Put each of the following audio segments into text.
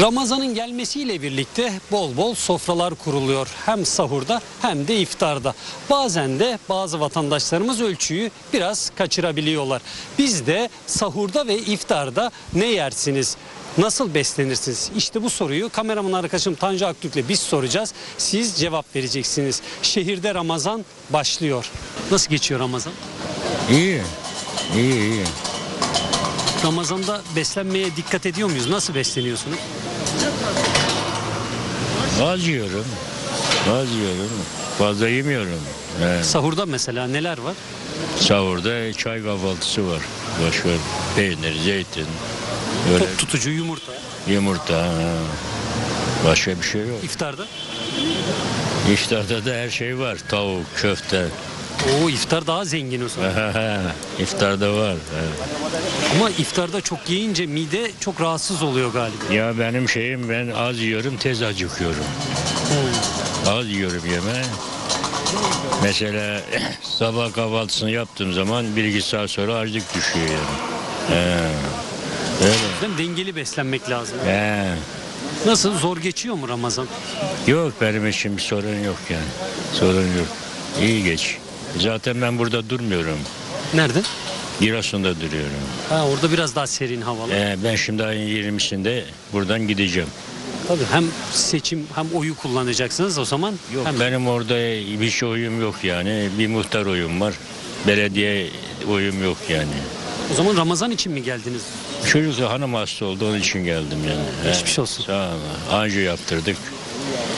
Ramazan'ın gelmesiyle birlikte bol bol sofralar kuruluyor. Hem sahurda hem de iftarda. Bazen de bazı vatandaşlarımız ölçüyü biraz kaçırabiliyorlar. Biz de sahurda ve iftarda ne yersiniz? Nasıl beslenirsiniz? İşte bu soruyu kameraman arkadaşım Tanju Aktürk'le biz soracağız. Siz cevap vereceksiniz. Şehirde Ramazan başlıyor. Nasıl geçiyor Ramazan? İyi. İyi iyi. Ramazan'da beslenmeye dikkat ediyor muyuz? Nasıl besleniyorsunuz? Az yiyorum. Az yiyorum. Fazla yemiyorum. He. Sahurda mesela neler var? Sahurda çay kahvaltısı var. Başka peynir, zeytin, böyle Tok tutucu yumurta. yumurta. ha. Başka bir şey yok. İftarda? İftarda da her şey var. Tavuk, köfte. Oo iftar daha zengin o zaman. İftarda var. he. Ama iftarda çok yiyince mide çok rahatsız oluyor galiba. Ya benim şeyim ben az yiyorum tez acıkıyorum. Az yiyorum yeme. Mesela sabah kahvaltısını yaptığım zaman bir iki saat sonra açlık düşüyor yani. He. Öyle. Değil mi? Dengeli beslenmek lazım. He. Nasıl zor geçiyor mu Ramazan? Yok benim için bir sorun yok yani. Sorun yok. İyi geç. Zaten ben burada durmuyorum. Nerede? Giresun'da duruyorum. Ha, orada biraz daha serin havalı. Ee, ben şimdi ayın 20'sinde buradan gideceğim. Tabii hem seçim hem oyu kullanacaksınız o zaman. Yok hem benim orada bir şey oyum yok yani. Bir muhtar oyum var. Belediye oyum yok yani. o zaman Ramazan için mi geldiniz? Çocuk hanım hasta oldu onun için geldim yani. Geçmiş olsun. Sağ ol. Anjiyo yaptırdık.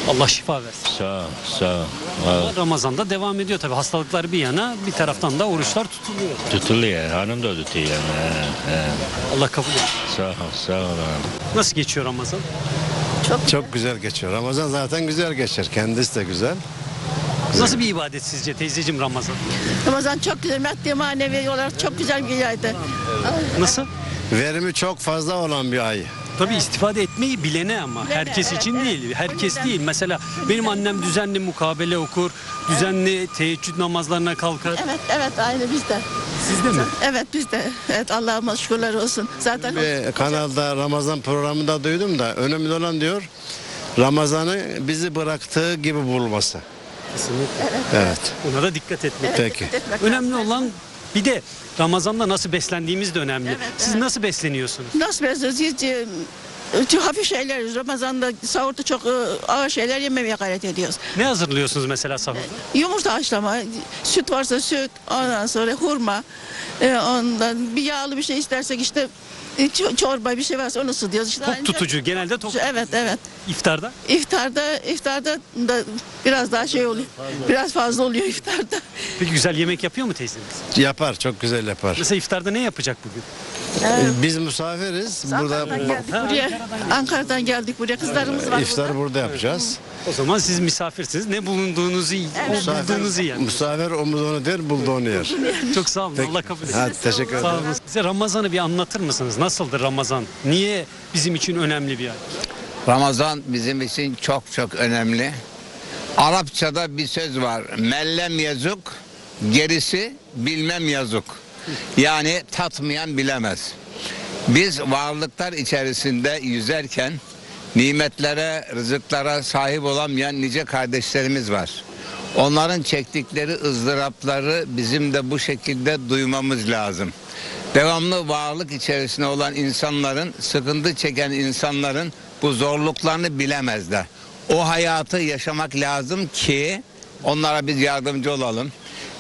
Allah şifa versin. Sağ ol, sağ ol. Al. Ramazan'da devam ediyor tabii hastalıklar bir yana bir taraftan da oruçlar tutuluyor. Tutuluyor. Hanım da tutuyor yani. He, he. Allah kabul etsin. Sağ ol, sağ ol. Nasıl geçiyor Ramazan? Çok güzel geçiyor. Ramazan zaten güzel geçer. Kendisi de güzel. Nasıl bir ibadet sizce teyzeciğim Ramazan? Ramazan çok güzel, maddi manevi olarak çok güzel bir aydı. Nasıl? Verimi çok fazla olan bir ay. Tabii istifade etmeyi bilene ama Bilene, herkes evet, için evet. değil. Herkes değil. Mesela benim annem düzenli mukabele okur, düzenli teheccüd namazlarına kalkar. Evet, evet aynı bizde. Sizde mi? Evet bizde. Evet Allah'ıma şükürler olsun. Zaten Bir kanalda Ramazan programında duydum da önemli olan diyor Ramazan'ı bizi bıraktığı gibi bulması. Kesinlikle. Evet. Ona da dikkat etmek. Peki. etmek Önemli lazım. olan bir de Ramazan'da nasıl beslendiğimiz de önemli. Evet, Siz evet. nasıl besleniyorsunuz? Nasıl besliyoruz? Hiç, e, çok hafif şeyler. Ramazan'da sahurda çok e, ağır şeyler yememeye gayret ediyoruz. Ne hazırlıyorsunuz mesela sahurda? Yumurta haşlama, süt varsa süt, ondan sonra hurma, e, ondan bir yağlı bir şey istersek işte e, ço- çorba bir şey varsa onu ısıtıyoruz. İşte Tok ancak- tutucu genelde tok. Evet evet. İftarda İftarda iftarda da biraz daha şey oluyor. Biraz fazla oluyor iftarda. peki güzel yemek yapıyor mu teyzeniz? Yapar. Çok güzel yapar. Mesela iftarda ne yapacak bugün? Biz misafiriz. Burada Ankara'dan geldik buraya. Ankara'dan geldik buraya. Kızlarımız var. iftar burada yapacağız. O zaman siz misafirsiniz. Ne bulunduğunuzu yiyin. Bulduğunuzu yiyin. Misafir omuz onu der, buldu onu yer. Çok sağ olun. Allah kabul etsin. Hadi teşekkür Sağ ederim. olun. Size Ramazan'ı bir anlatır mısınız? Nasıldır Ramazan? Niye bizim için önemli bir ay? Ramazan bizim için çok çok önemli. Arapçada bir söz var. Mellem yazık, gerisi bilmem yazık. Yani tatmayan bilemez. Biz varlıklar içerisinde yüzerken nimetlere, rızıklara sahip olamayan nice kardeşlerimiz var. Onların çektikleri ızdırapları bizim de bu şekilde duymamız lazım. Devamlı varlık içerisinde olan insanların, sıkıntı çeken insanların bu zorluklarını bilemezler. O hayatı yaşamak lazım ki onlara biz yardımcı olalım.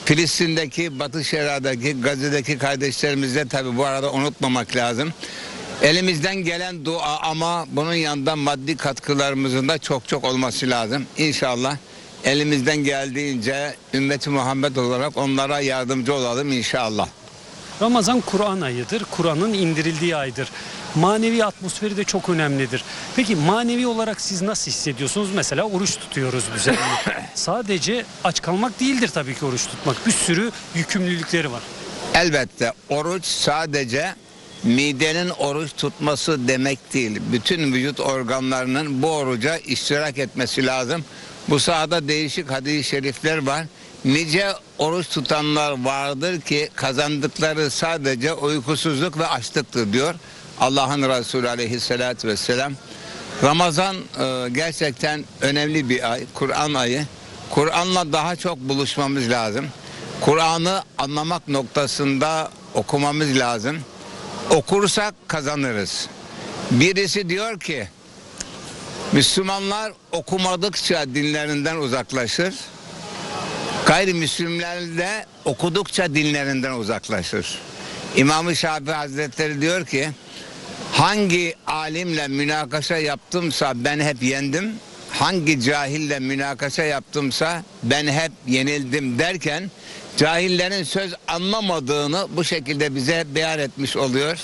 Filistin'deki, Batı Şeria'daki, Gazze'deki kardeşlerimizi de tabi bu arada unutmamak lazım. Elimizden gelen dua ama bunun yanında maddi katkılarımızın da çok çok olması lazım. İnşallah elimizden geldiğince ümmeti Muhammed olarak onlara yardımcı olalım inşallah. Ramazan Kur'an ayıdır. Kur'an'ın indirildiği aydır. Manevi atmosferi de çok önemlidir. Peki manevi olarak siz nasıl hissediyorsunuz? Mesela oruç tutuyoruz düzenli. Sadece aç kalmak değildir tabii ki oruç tutmak. Bir sürü yükümlülükleri var. Elbette oruç sadece midenin oruç tutması demek değil. Bütün vücut organlarının bu oruca iştirak etmesi lazım. Bu sahada değişik hadis-i şerifler var. Nice oruç tutanlar vardır ki kazandıkları sadece uykusuzluk ve açlıktır diyor. Allah'ın Resulü aleyhissalatü vesselam. Ramazan e, gerçekten önemli bir ay, Kur'an ayı. Kur'an'la daha çok buluşmamız lazım. Kur'an'ı anlamak noktasında okumamız lazım. Okursak kazanırız. Birisi diyor ki Müslümanlar okumadıkça dinlerinden uzaklaşır. Gayrimüslimler de okudukça dinlerinden uzaklaşır. İmam-ı Şafii Hazretleri diyor ki hangi alimle münakaşa yaptımsa ben hep yendim. Hangi cahille münakaşa yaptımsa ben hep yenildim derken cahillerin söz anlamadığını bu şekilde bize beyan etmiş oluyor.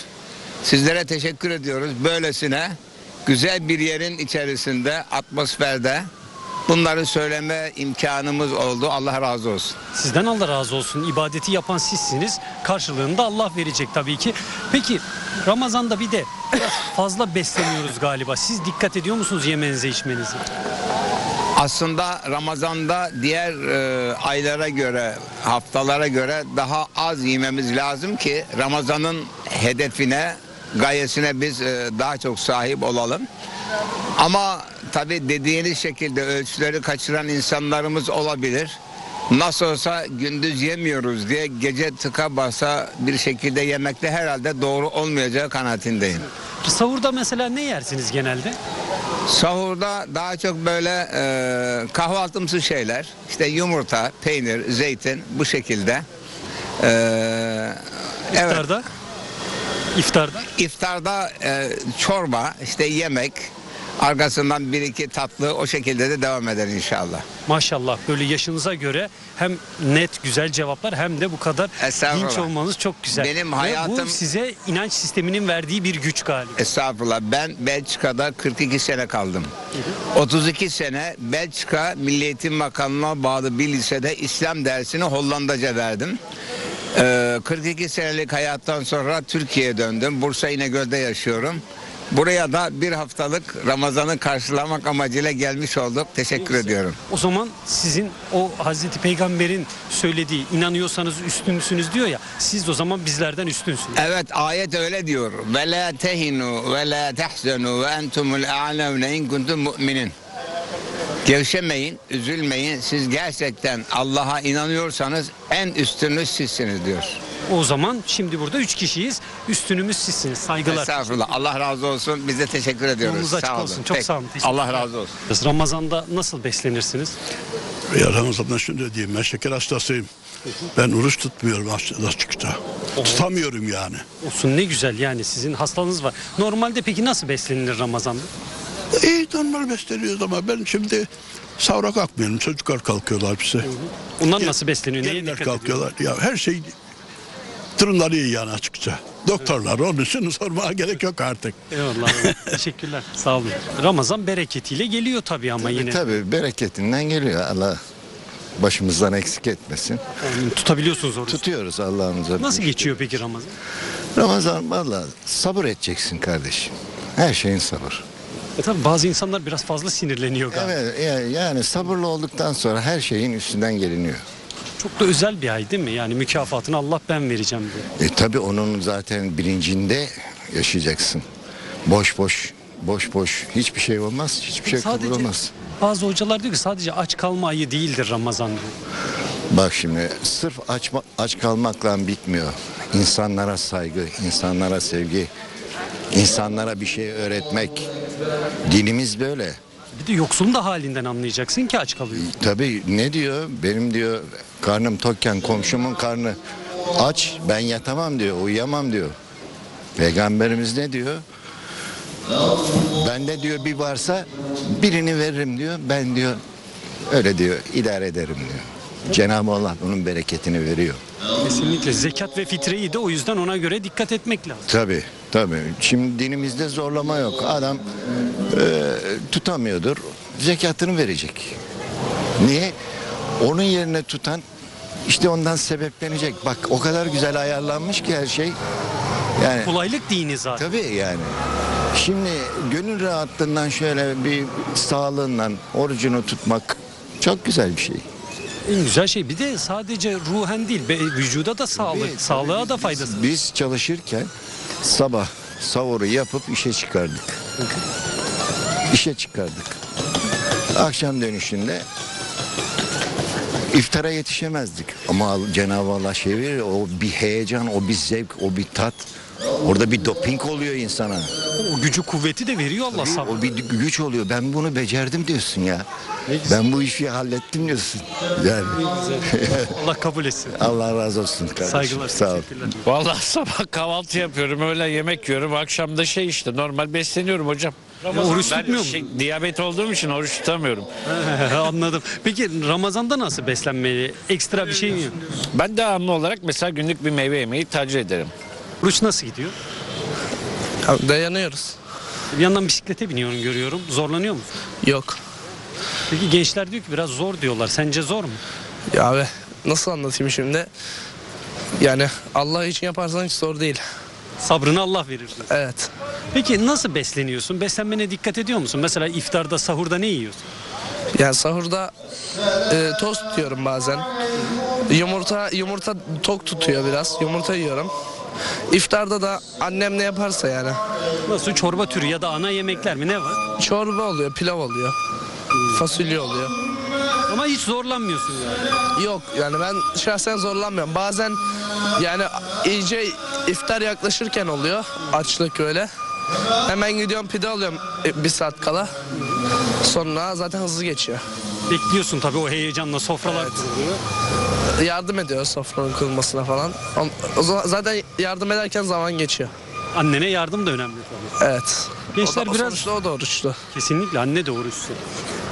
Sizlere teşekkür ediyoruz. Böylesine güzel bir yerin içerisinde, atmosferde bunları söyleme imkanımız oldu. Allah razı olsun. Sizden Allah razı olsun. İbadeti yapan sizsiniz. Karşılığında Allah verecek tabii ki. Peki Ramazan'da bir de fazla besleniyoruz galiba. Siz dikkat ediyor musunuz yemenize içmenize? Aslında Ramazan'da diğer e, aylara göre, haftalara göre daha az yememiz lazım ki Ramazan'ın hedefine, gayesine biz e, daha çok sahip olalım. Ama tabi dediğiniz şekilde ölçüleri kaçıran insanlarımız olabilir. Nasıl olsa gündüz yemiyoruz diye gece tıka basa bir şekilde yemekte herhalde doğru olmayacağı kanaatindeyim. Sahurda mesela ne yersiniz genelde? Sahurda daha çok böyle e, kahvaltımsı şeyler. işte yumurta, peynir, zeytin bu şekilde. E, evet. İftarda? İftarda? İftarda e, çorba, işte yemek, arkasından bir iki tatlı o şekilde de devam eder inşallah. Maşallah böyle yaşınıza göre hem net güzel cevaplar hem de bu kadar dinç olmanız çok güzel. Benim Ve hayatım- bu size inanç sisteminin verdiği bir güç galiba. Estağfurullah ben Belçika'da 42 sene kaldım. 32 sene Belçika Milli Eğitim Bakanlığı'na bağlı bir lisede İslam dersini Hollandaca verdim. Ee, 42 senelik hayattan sonra Türkiye'ye döndüm. Bursa İnegöl'de yaşıyorum. Buraya da bir haftalık Ramazan'ı karşılamak amacıyla gelmiş olduk. Teşekkür ediyorum. O zaman sizin o Hazreti Peygamber'in söylediği inanıyorsanız üstünsünüz diyor ya siz de o zaman bizlerden üstünsünüz. Evet ayet öyle diyor. Ve la tehinu ve la tahzenu ve entumul a'levne in kuntum mu'minin. Gevşemeyin, üzülmeyin. Siz gerçekten Allah'a inanıyorsanız en üstünüz sizsiniz diyor. O zaman şimdi burada üç kişiyiz. Üstünümüz sizsiniz. Saygılar. Estağfurullah. Allah razı olsun. Biz de teşekkür ediyoruz. Yolunuz açık Sağ olun. olsun. Çok Peki. sağ olun. Allah razı olsun. Ramazan'da nasıl beslenirsiniz? Ya Ramazan'dan şunu diyeyim ben şeker hastasıyım. Ben oruç tutmuyorum aç- açıkça. Tutamıyorum yani. Olsun ne güzel yani sizin hastalığınız var. Normalde peki nasıl beslenilir Ramazan'da? İyi normal besleniyoruz ama ben şimdi savra kalkmıyorum. Çocuklar kalkıyorlar bize. Onlar Gel- nasıl besleniyor? Neye dikkat ediyor? kalkıyorlar. Ya her şey durumları iyi yani açıkça. Doktorlar onun için sormaya gerek yok artık. Eyvallah. Teşekkürler. Sağ olun. Ramazan bereketiyle geliyor tabii ama yine. Tabii bereketinden geliyor. Allah başımızdan eksik etmesin. Yani tutabiliyorsunuz orada. Tutuyoruz Allah'ımıza. Nasıl geçiyor peki Ramazan? Ramazan valla sabır edeceksin kardeşim. Her şeyin sabır. E tabii bazı insanlar biraz fazla sinirleniyor galiba. Evet ya- yani sabırlı olduktan sonra her şeyin üstünden geliniyor. Çok da özel bir ay değil mi? Yani mükafatını Allah ben vereceğim diyor. E tabi onun zaten bilincinde yaşayacaksın. Boş boş boş boş hiçbir şey olmaz. Hiçbir şey kabul Sadece olmaz. bazı hocalar diyor ki sadece aç kalma ayı değildir Ramazan diyor. Bak şimdi sırf aç, aç kalmakla bitmiyor. İnsanlara saygı, insanlara sevgi, insanlara bir şey öğretmek. Dinimiz böyle. Bir de yoksulun da halinden anlayacaksın ki aç kalıyor. Tabii ne diyor? Benim diyor karnım tokken komşumun karnı aç ben yatamam diyor, uyuyamam diyor. Peygamberimiz ne diyor? Bende diyor bir varsa birini veririm diyor. Ben diyor öyle diyor idare ederim diyor. Cenab-ı Allah bunun bereketini veriyor. Kesinlikle zekat ve fitreyi de o yüzden ona göre dikkat etmek lazım. Tabii tabii. Şimdi dinimizde zorlama yok. Adam e, tutamıyordur. Zekatını verecek. Niye? Onun yerine tutan işte ondan sebeplenecek. Bak o kadar güzel ayarlanmış ki her şey. Yani Kolaylık dini zaten. tabii yani. Şimdi gönül rahatlığından şöyle bir sağlığından orucunu tutmak çok güzel bir şey. En güzel şey bir de sadece ruhen değil vücuda da sağlık, Tabii, sağlığa tabii da biz- faydası. Biz çalışırken sabah savuru yapıp işe çıkardık. işe çıkardık. Akşam dönüşünde iftara yetişemezdik. Ama Cenab-ı Allah şey verir, o bir heyecan, o bir zevk, o bir tat. Orada bir doping oluyor insana. O gücü kuvveti de veriyor Allah sabır. O bir güç oluyor. Ben bunu becerdim diyorsun ya. Ben bu işi hallettim diyorsun. Yani Allah kabul etsin. Allah razı olsun kardeşim. Saygılar, Sağ ol. teşekkürler. Vallahi sabah kahvaltı yapıyorum, öğlen yemek yiyorum, akşam da şey işte normal besleniyorum hocam. oruç ben tutmuyor şey, musun? diyabet olduğum için oruç tutamıyorum. Anladım. Peki Ramazan'da nasıl beslenmeli? Ekstra bir şey mi? Ben devamlı olarak mesela günlük bir meyve yemeyi tercih ederim. Oruç nasıl gidiyor? Dayanıyoruz. Bir yandan bisiklete biniyorum görüyorum. Zorlanıyor musun? Yok. Peki gençler diyor ki biraz zor diyorlar. Sence zor mu? Ya abi nasıl anlatayım şimdi? Yani Allah için yaparsan hiç zor değil. Sabrını Allah verir. Evet. Peki nasıl besleniyorsun? Beslenmene dikkat ediyor musun? Mesela iftarda, sahurda ne yiyorsun? Yani sahurda e, tost yiyorum bazen. Yumurta yumurta tok tutuyor biraz. Yumurta yiyorum. İftarda da annem ne yaparsa yani. Nasıl çorba türü ya da ana yemekler mi ne var? Çorba oluyor, pilav oluyor. Fasulye oluyor. Ama hiç zorlanmıyorsun yani. Yok yani ben şahsen zorlanmıyorum. Bazen yani iyice iftar yaklaşırken oluyor açlık öyle. Hemen gidiyorum pide alıyorum e, bir saat kala. Sonra zaten hızlı geçiyor. Bekliyorsun tabii o heyecanla sofralar kuruluyor. Yardım ediyor sofranın kurulmasına falan. O- o zaman- zaten yardım ederken zaman geçiyor. Annene yardım da önemli tabii. Evet. Gençler o da, biraz- sonuçta o da oruçlu. Kesinlikle anne de oruçlu.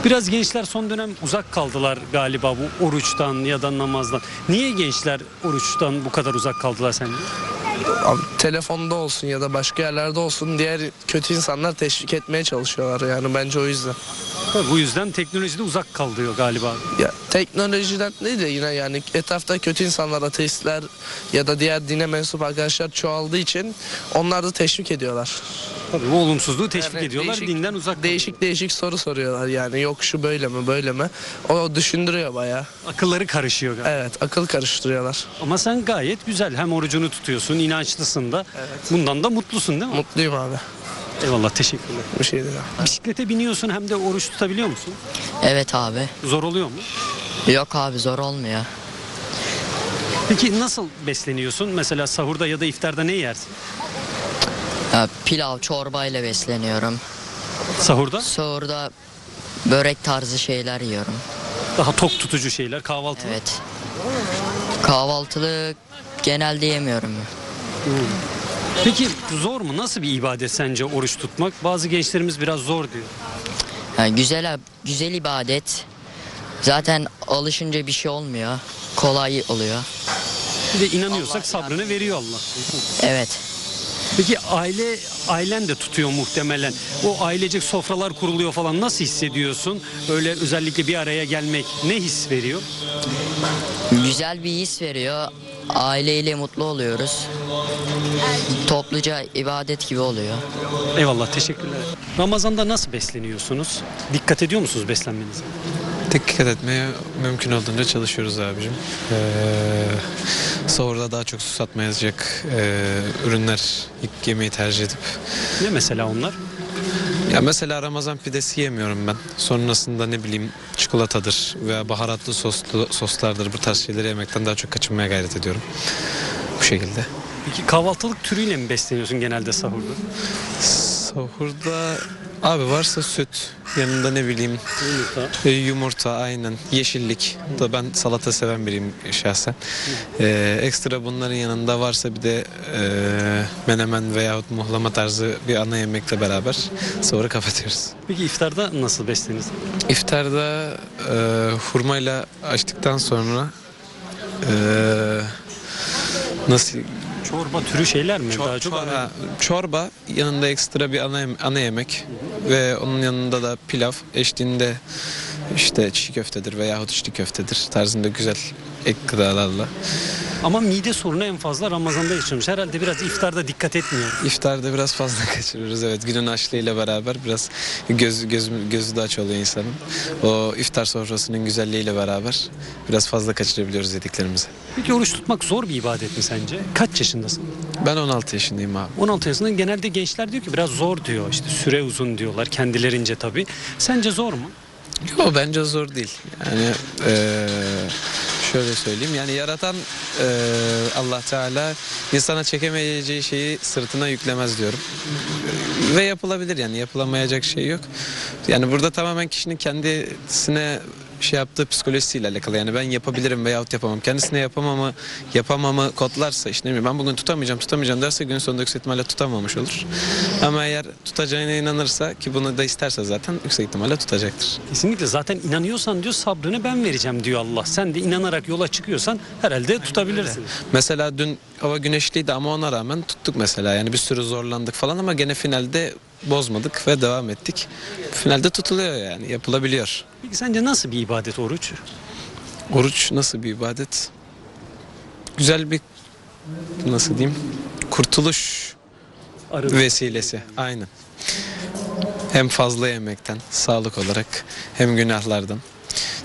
Biraz gençler son dönem uzak kaldılar galiba bu oruçtan ya da namazdan. Niye gençler oruçtan bu kadar uzak kaldılar sence? Telefonda olsun ya da başka yerlerde olsun diğer kötü insanlar teşvik etmeye çalışıyorlar yani bence o yüzden. Tabii bu yüzden teknolojide uzak kalıyor galiba. Ya teknolojiden değil de yine yani etrafta kötü insanlar, ateistler ya da diğer dine mensup arkadaşlar çoğaldığı için onlar da teşvik ediyorlar. Tabii bu olumsuzluğu teşvik Yani ediyorlar, değişik- dinden uzak Değişik değişik soru soruyorlar yani yok şu böyle mi böyle mi? O düşündürüyor bayağı. kalıyorlar. Akılları karışıyor galiba. Evet akıl karıştırıyorlar. Ama sen gayet güzel hem orucunu tutuyorsun, inançlısın da. Bundan da mutlusun değil mi? Mutluyum abi. Eyvallah teşekkürler. Bir şey değil. Bisiklete biniyorsun hem de oruç tutabiliyor musun? Evet abi. Zor oluyor mu? Yok abi zor olmuyor. Peki nasıl besleniyorsun? Mesela sahurda ya da iftarda ne yersin? Pilav, çorba ile besleniyorum. Sahurda Sahurda börek tarzı şeyler yiyorum. daha tok tutucu şeyler, kahvaltı. Evet. Kahvaltılık genelde yemiyorum. Peki zor mu? Nasıl bir ibadet sence oruç tutmak? Bazı gençlerimiz biraz zor diyor. Yani güzel güzel ibadet. Zaten alışınca bir şey olmuyor. Kolay oluyor. Bir de inanıyorsak sabrını veriyor Allah. Evet. Peki aile ailen de tutuyor muhtemelen. O ailecek sofralar kuruluyor falan nasıl hissediyorsun? Böyle özellikle bir araya gelmek ne his veriyor? Güzel bir his veriyor. Aileyle mutlu oluyoruz. Topluca ibadet gibi oluyor. Eyvallah teşekkürler. Ramazan'da nasıl besleniyorsunuz? Dikkat ediyor musunuz beslenmenize? Dikkat etmeye mümkün olduğunca çalışıyoruz abicim. Ee, sahurda daha çok susatmayacak e, ürünler ilk yemeği tercih edip. Ne mesela onlar? Ya mesela Ramazan pidesi yemiyorum ben. Sonrasında ne bileyim çikolatadır veya baharatlı soslu soslardır bu tarz şeyleri yemekten daha çok kaçınmaya gayret ediyorum. Bu şekilde. Peki kahvaltılık türüyle mi besleniyorsun genelde sahurda? Sahurda abi varsa süt yanında ne bileyim Yumurta. E, Yumurta aynen. Yeşillik. Da ben salata seven biriyim şahsen. Ee, ekstra bunların yanında varsa bir de e, menemen veyahut muhlama tarzı bir ana yemekle beraber sonra kapatıyoruz. Peki iftarda nasıl beslenirsin? İftarda e, hurmayla açtıktan sonra e, nasıl Çorba türü şeyler mi? Çor- Daha çok çorba, çorba, yanında ekstra bir ana, ana yemek ve onun yanında da pilav eşliğinde işte çiğ köftedir veyahut içli köftedir tarzında güzel ek gıdalarla. Ama mide sorunu en fazla Ramazan'da yaşıyormuş. Herhalde biraz iftarda dikkat etmiyor. İftarda biraz fazla kaçırıyoruz evet. Günün açlığıyla beraber biraz göz, göz, gözü de aç oluyor insanın. O iftar sofrasının güzelliğiyle beraber biraz fazla kaçırabiliyoruz yediklerimizi. Peki oruç tutmak zor bir ibadet mi sence? Kaç yaşındasın? Ben 16 yaşındayım abi. 16 yaşında genelde gençler diyor ki biraz zor diyor. İşte süre uzun diyorlar kendilerince tabii. Sence zor mu? Yo bence zor değil. Yani eee, şöyle söyleyeyim yani yaratan eee, Allah Teala insana çekemeyeceği şeyi sırtına yüklemez diyorum. Ve yapılabilir yani yapılamayacak şey yok. Yani burada tamamen kişinin kendisine şey yaptığı psikolojisiyle alakalı. Yani ben yapabilirim veyahut yapamam. Kendisine yapamamı, yapamamı kodlarsa işte bileyim ben bugün tutamayacağım, tutamayacağım derse gün sonunda yüksek ihtimalle tutamamış olur. Ama eğer tutacağına inanırsa ki bunu da isterse zaten yüksek ihtimalle tutacaktır. Kesinlikle zaten inanıyorsan diyor sabrını ben vereceğim diyor Allah. Sen de inanarak yola çıkıyorsan herhalde tutabilirsin. Mesela dün hava güneşliydi ama ona rağmen tuttuk mesela. Yani bir sürü zorlandık falan ama gene finalde bozmadık ve devam ettik. Finalde tutuluyor yani yapılabiliyor. Peki sence nasıl bir ibadet oruç? Oruç nasıl bir ibadet? Güzel bir nasıl diyeyim? Kurtuluş Arın. vesilesi. Aynen. Hem fazla yemekten, sağlık olarak hem günahlardan.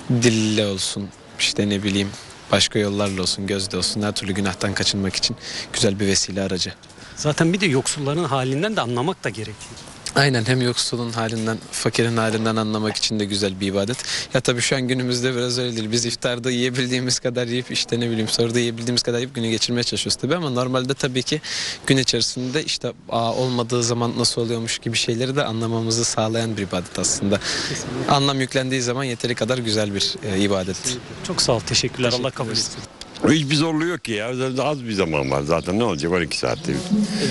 Dille olsun, işte ne bileyim başka yollarla olsun, gözde olsun her türlü günahtan kaçınmak için güzel bir vesile aracı. Zaten bir de yoksulların halinden de anlamak da gerekiyor. Aynen hem yoksulun halinden, fakirin halinden anlamak için de güzel bir ibadet. Ya tabii şu an günümüzde biraz öyle değil. Biz iftarda yiyebildiğimiz kadar yiyip işte ne bileyim sonra da yiyebildiğimiz kadar yiyip günü geçirmeye çalışıyoruz tabii ama normalde tabii ki gün içerisinde işte aa, olmadığı zaman nasıl oluyormuş gibi şeyleri de anlamamızı sağlayan bir ibadet aslında. Anlam yüklendiği zaman yeteri kadar güzel bir e, ibadet. Çok sağ ol. Teşekkürler. Allah kabul etsin. Hiçbir zorluğu yok ki ya. Az bir zaman var zaten. Ne olacak 12 saatte. E,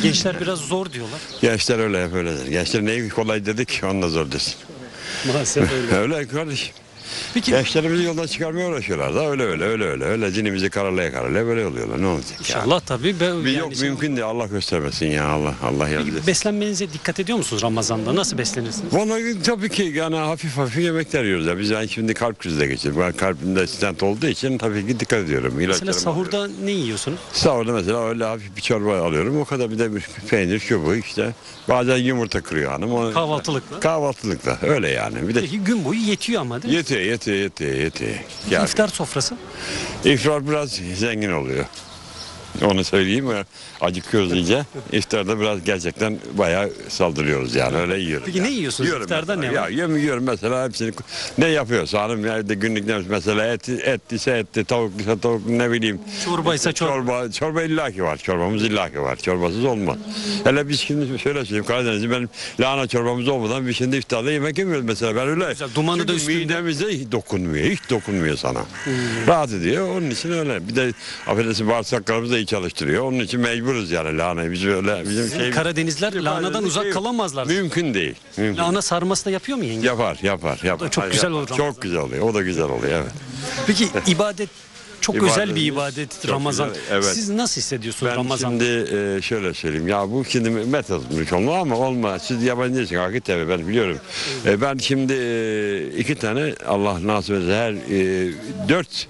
Gençler biraz zor diyorlar. Gençler öyle hep öyledir. Gençler neyi kolay dedik onunla zor desin. Maalesef öyle. öyle kardeşim. Peki Gençlerimizi yoldan çıkarmaya uğraşıyorlar da öyle öyle öyle öyle. Öyle cinimizi karalaya karalaya böyle oluyorlar. Ne olacak ya? inşallah tabii. be- Bir yani yok şey- mümkün değil. Allah göstermesin ya Allah. Allah yardım etsin. Beslenmenize dikkat ediyor musunuz Ramazan'da? Nasıl beslenirsiniz? Vallahi tabii ki yani hafif hafif yemekler yiyoruz ya. Biz ben şimdi kalp krizi de. Ben kalbimde stent olduğu için tabii ki dikkat ediyorum. Mesela İlaçlarımı alıyorum. sahurda ne yiyorsunuz? Sahurda mesela öyle hafif bir çorba alıyorum. O kadar bir de bir peynir, çubuğu işte. Bazen yumurta kırıyor hanım. O- Kahvaltılıkla. Kahvaltılıkla öyle yani. Bir de Peki gün boyu yetiyor ama değil mi? yetiyor, yetiyor, yetiyor, yetiyor. Yani İftar sofrası. iftar biraz zengin oluyor. Onu söyleyeyim mi? Acıkıyoruz iyice. İftarda biraz gerçekten bayağı saldırıyoruz yani öyle yiyorum. Peki yani. ne yiyorsunuz? Yiyorum İftarda mesela. ne ya, var? Yiyorum, yiyorum mesela hepsini. Ne yapıyorsa hanım evde günlük ne mesela et, et ise etli, tavuk ise tavuk ne bileyim. Çorbaysa çorba. Çorba, çorba illaki var. Çorbamız illaki var. Çorbasız olmaz. Hele biz şimdi şöyle söyleyeyim Karadeniz'de benim lahana çorbamız olmadan biz şimdi iftarda yemek yemiyoruz mesela. Ben öyle. Güzel, dumanı da üstünde. midemize hiç dokunmuyor. Hiç dokunmuyor sana. Hmm. Rahat ediyor. Onun için öyle. Bir de affedersin bağırsaklarımızı da iyi çalıştırıyor. Onun için mecburuz yani lahanayı. Biz öyle bizim şey Karadenizler lahanadan uzak şey- kalamazlar. Mümkün değil. Mümkün. Lahana sarması da yapıyor mu yenge? Yapar, yapar, yapar. çok Hayır, güzel olur Ramazan. Çok güzel oluyor. O da güzel oluyor evet. Peki ibadet çok İbadet- özel bir ibadet Ramazan. güzel, evet. Siz nasıl hissediyorsunuz Ben Ramazan'da? şimdi e, şöyle söyleyeyim. Ya bu şimdi metodmuş olma ama olma. Siz yabancı değilsiniz. Akit tabii ben biliyorum. E, ben şimdi e, iki tane Allah nasip etse her e, dört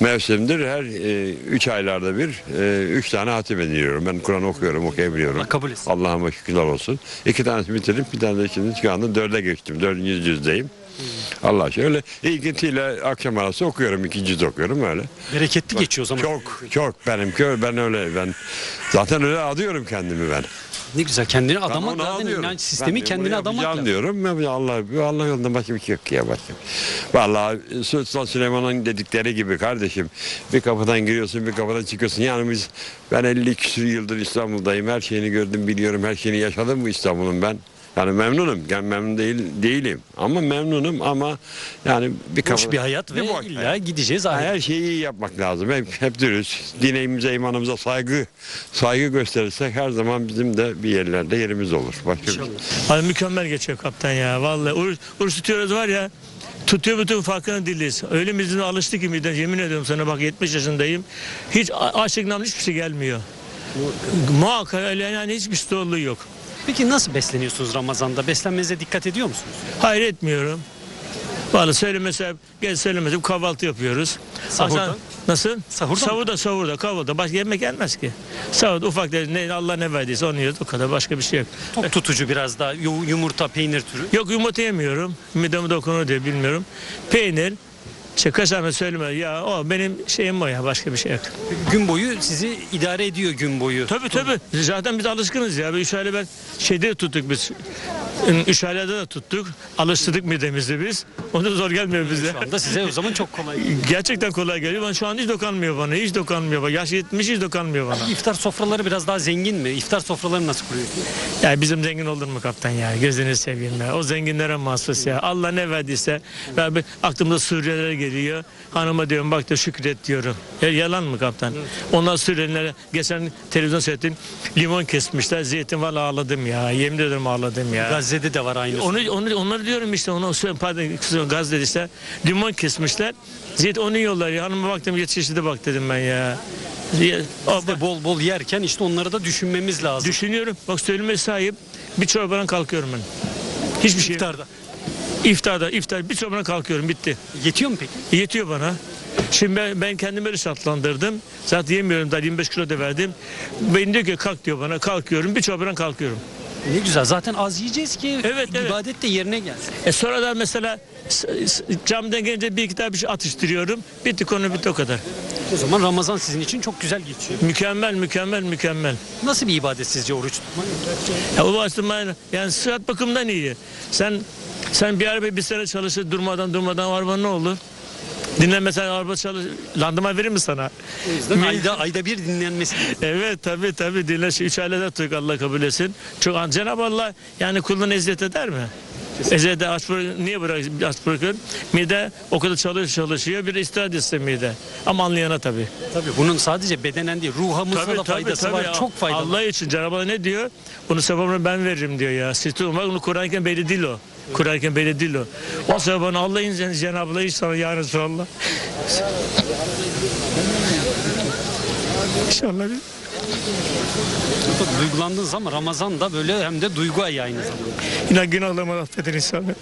mevsimdir. Her e, üç aylarda bir e, üç tane hatim ediyorum. Ben Kur'an okuyorum, okuyabiliyorum. Allah kabul etsin. Allah'ıma şükürler olsun. İki tanesini bitirdim. Bir tane de şimdi şu anda dörde geçtim. Dördüncü yüzdeyim. Allah şöyle ilgintiyle akşam arası okuyorum. ikinci yüz okuyorum öyle. Bereketli geçiyor o zaman. Çok çok öyle. Ben öyle ben zaten öyle adıyorum kendimi ben. Ne güzel kendini Ben adamak onu zaten inanç Ben sistemi bunu adamak yapacağım lazım. diyorum. Ya Allah Allah yolunda başka bir şey yok ya başka. Vallahi Sultan Süleyman'ın dedikleri gibi kardeşim bir kapıdan giriyorsun bir kapıdan çıkıyorsun. Yani biz ben 50 küsur yıldır İstanbul'dayım. Her şeyini gördüm biliyorum. Her şeyini yaşadım bu İstanbul'un ben. Yani memnunum. Yani memnun değil değilim. Ama memnunum ama yani bir kapıdan- bir hayat ve boş illa hayat. gideceğiz ayrı. Her şeyi iyi yapmak lazım. Hep, hep dürüst. Dinimize, imanımıza saygı saygı gösterirsek her zaman bizim de bir yerlerde yerimiz olur. Başka bir. Abi mükemmel geçiyor kaptan ya. Vallahi oruç tutuyoruz var ya. Tutuyor bütün farkına değiliz. Öyle bizden alıştı ki midden yemin ediyorum sana bak 70 yaşındayım. Hiç a- açlıktan hiçbir şey gelmiyor. Muhakkak öyle yani hiçbir zorluğu yok. Peki nasıl besleniyorsunuz Ramazan'da? Beslenmenize dikkat ediyor musunuz? Hayır etmiyorum. Vallahi söylemese, gel söylemese kahvaltı yapıyoruz. Sahurda? Akşam- Nasıl? Sahurda mı? Sahurda, sahurda, kahvaltıda. Başka yemek gelmez ki. Sahurda ufak der- ne Allah ne verdiyse onu yiyoruz. O kadar başka bir şey yok. Tok tutucu biraz daha yu- yumurta, peynir türü. Yok yumurta yemiyorum. Midemi dokunur diye bilmiyorum. Peynir, işte kaşarını söyleme ya o benim şeyim o ya başka bir şey yok. Gün boyu sizi idare ediyor gün boyu. Tabii tabii. Zaten biz alışkınız ya. Üç aile ben şeyde tuttuk biz. Üç ailede de tuttuk. Alıştırdık midemizi biz. Onu da zor gelmiyor bize. Şu anda size o zaman çok kolay. Gerçekten kolay geliyor. Ben şu an hiç dokanmıyor bana. Hiç dokanmıyor bana. Yaş 70 hiç dokanmıyor bana. İftar sofraları biraz daha zengin mi? İftar sofraları nasıl kuruyorsunuz? Ya bizim zengin olur mu kaptan ya? Gözünü seveyim ya. O zenginlere mahsus ya. Allah ne verdiyse. Ya bir aklımda Suriyeliler geliyor. Hanıma diyorum bak da şükret diyorum. Ya, yalan mı kaptan? Onlar Suriyelilere geçen televizyon seyrettim. Limon kesmişler. Zeytin var ağladım ya. Yemin ederim ağladım ya. Gazze'de de var aynı. Onu, onu, onları diyorum işte onu pardon kızım, gaz dedi işte limon kesmişler. Zeyt onu yiyorlar ya hanıma baktım yetişti bak dedim ben ya. Biz de bol bol yerken işte onları da düşünmemiz lazım. düşünüyorum bak söyleme sahip bir çorbadan kalkıyorum ben. Hiçbir şey. İftarda. İftarda iftar bir çorbadan kalkıyorum bitti. Yetiyor mu peki? Yetiyor bana. Şimdi ben, ben kendimi öyle şartlandırdım. Zaten yemiyorum daha 25 kilo da verdim. Ben diyor ki kalk diyor bana kalkıyorum bir çorbadan kalkıyorum. Ne güzel. Zaten az yiyeceğiz ki Evet, evet. ibadet de yerine gelsin. E sonra da mesela camdan gelince bir iki tane bir şey atıştırıyorum. Bitti konu bitti o kadar. O zaman Ramazan sizin için çok güzel geçiyor. Mükemmel mükemmel mükemmel. Nasıl bir ibadet sizce oruç tutmak? Ya o yani sıhhat bakımından iyi. Sen sen bir araba bir sene çalışır durmadan durmadan araba ne olur? Dinlenmesen araba çalış landıma verir mi sana? O yüzden ayda, ayda bir dinlenmesi. Evet tabi tabi dinle. Şu Üç ailede tuttuk Allah kabul etsin. Çok an Cenab-ı Allah yani kulunu eziyet eder mi? Eziyet aç bırak, niye bırak, aç bırakır? Mide o kadar çalış, çalışıyor bir istirahat etsin mide. Ama anlayana tabi. Tabii bunun sadece bedenen değil ruhamıza da faydası var. Çok faydalı. Allah için Cenab-ı Allah ne diyor? Bunun sevabını ben veririm diyor ya. Siz tutun bak onu Kur'an'ken belli değil o. Kur'an'ken belli değil o. O sevabını Allah ince Cenab-ı Allah inşallah ya Resulallah. İnşallah. Çok duygulandınız ama Ramazan da böyle hem de duygu ayı aynı zamanda. Yine günahlarımı affedin inşallah.